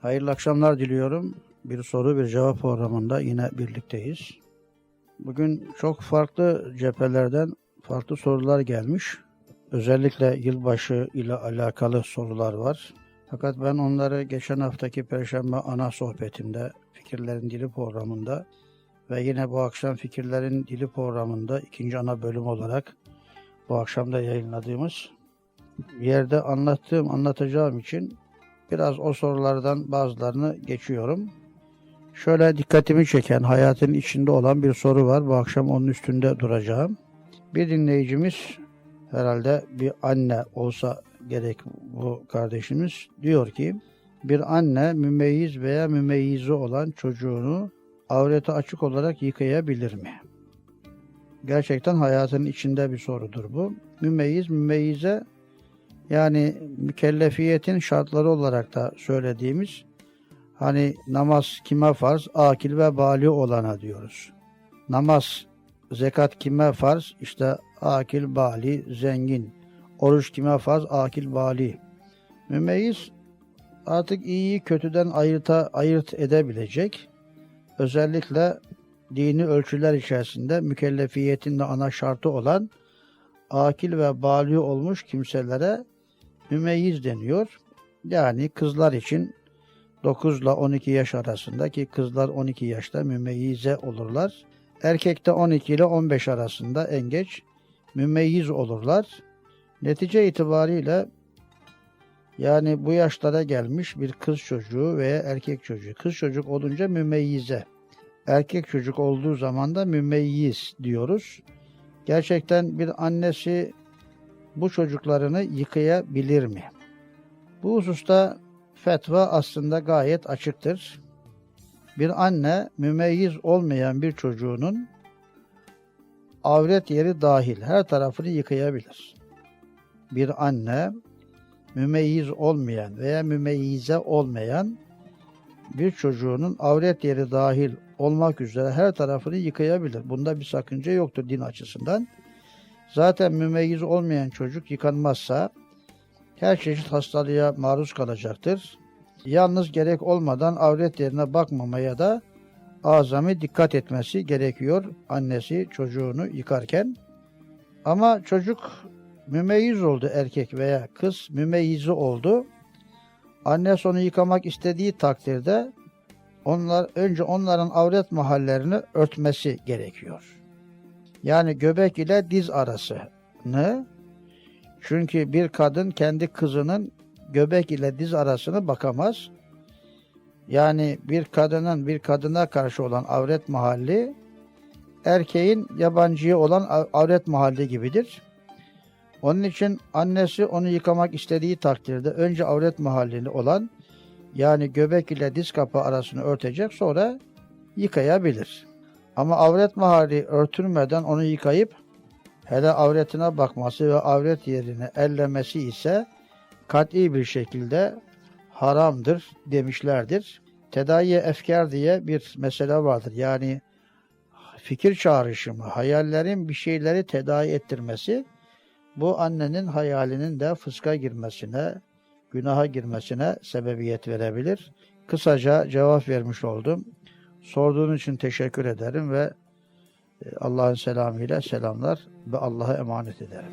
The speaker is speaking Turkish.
Hayırlı akşamlar diliyorum. Bir soru bir cevap programında yine birlikteyiz. Bugün çok farklı cephelerden farklı sorular gelmiş. Özellikle yılbaşı ile alakalı sorular var. Fakat ben onları geçen haftaki Perşembe ana sohbetimde, Fikirlerin Dili programında ve yine bu akşam Fikirlerin Dili programında ikinci ana bölüm olarak bu akşam da yayınladığımız yerde anlattığım, anlatacağım için biraz o sorulardan bazılarını geçiyorum. Şöyle dikkatimi çeken, hayatın içinde olan bir soru var. Bu akşam onun üstünde duracağım. Bir dinleyicimiz herhalde bir anne olsa gerek bu kardeşimiz diyor ki bir anne mümeyyiz veya mümeyyizi olan çocuğunu avreti açık olarak yıkayabilir mi? Gerçekten hayatın içinde bir sorudur bu. Mümeyyiz, mümeyyize yani mükellefiyetin şartları olarak da söylediğimiz hani namaz kime farz? Akil ve bali olana diyoruz. Namaz, zekat kime farz? İşte akil, bali, zengin. Oruç kime farz? Akil, bali. Mümeyyiz artık iyiyi kötüden ayırta, ayırt edebilecek. Özellikle dini ölçüler içerisinde mükellefiyetin de ana şartı olan akil ve bali olmuş kimselere mümeyyiz deniyor. Yani kızlar için 9 ile 12 yaş arasındaki kızlar 12 yaşta mümeyyize olurlar. Erkekte 12 ile 15 arasında en geç mümeyyiz olurlar. Netice itibariyle yani bu yaşlara gelmiş bir kız çocuğu veya erkek çocuğu. Kız çocuk olunca mümeyyize. Erkek çocuk olduğu zaman da mümeyyiz diyoruz. Gerçekten bir annesi bu çocuklarını yıkayabilir mi? Bu hususta fetva aslında gayet açıktır. Bir anne mümeyyiz olmayan bir çocuğunun avret yeri dahil her tarafını yıkayabilir. Bir anne mümeyyiz olmayan veya mümeyyize olmayan bir çocuğunun avret yeri dahil olmak üzere her tarafını yıkayabilir. Bunda bir sakınca yoktur din açısından. Zaten mümeyyiz olmayan çocuk yıkanmazsa her çeşit hastalığa maruz kalacaktır. Yalnız gerek olmadan avret yerine bakmamaya da azami dikkat etmesi gerekiyor annesi çocuğunu yıkarken. Ama çocuk mümeyyiz oldu erkek veya kız mümeyyizi oldu. Annesi onu yıkamak istediği takdirde onlar önce onların avret mahallerini örtmesi gerekiyor. Yani göbek ile diz arasını çünkü bir kadın kendi kızının göbek ile diz arasını bakamaz. Yani bir kadının bir kadına karşı olan avret mahalli erkeğin yabancıya olan avret mahalli gibidir. Onun için annesi onu yıkamak istediği takdirde önce avret mahallini olan yani göbek ile diz kapı arasını örtecek sonra yıkayabilir. Ama avret mahalli örtülmeden onu yıkayıp hele avretine bakması ve avret yerini ellemesi ise kat'i bir şekilde haramdır demişlerdir. Tedayiye efkar diye bir mesele vardır. Yani fikir çağrışımı, hayallerin bir şeyleri tedavi ettirmesi bu annenin hayalinin de fıska girmesine, günaha girmesine sebebiyet verebilir. Kısaca cevap vermiş oldum. Sorduğun için teşekkür ederim ve Allah'ın selamıyla selamlar ve Allah'a emanet ederim.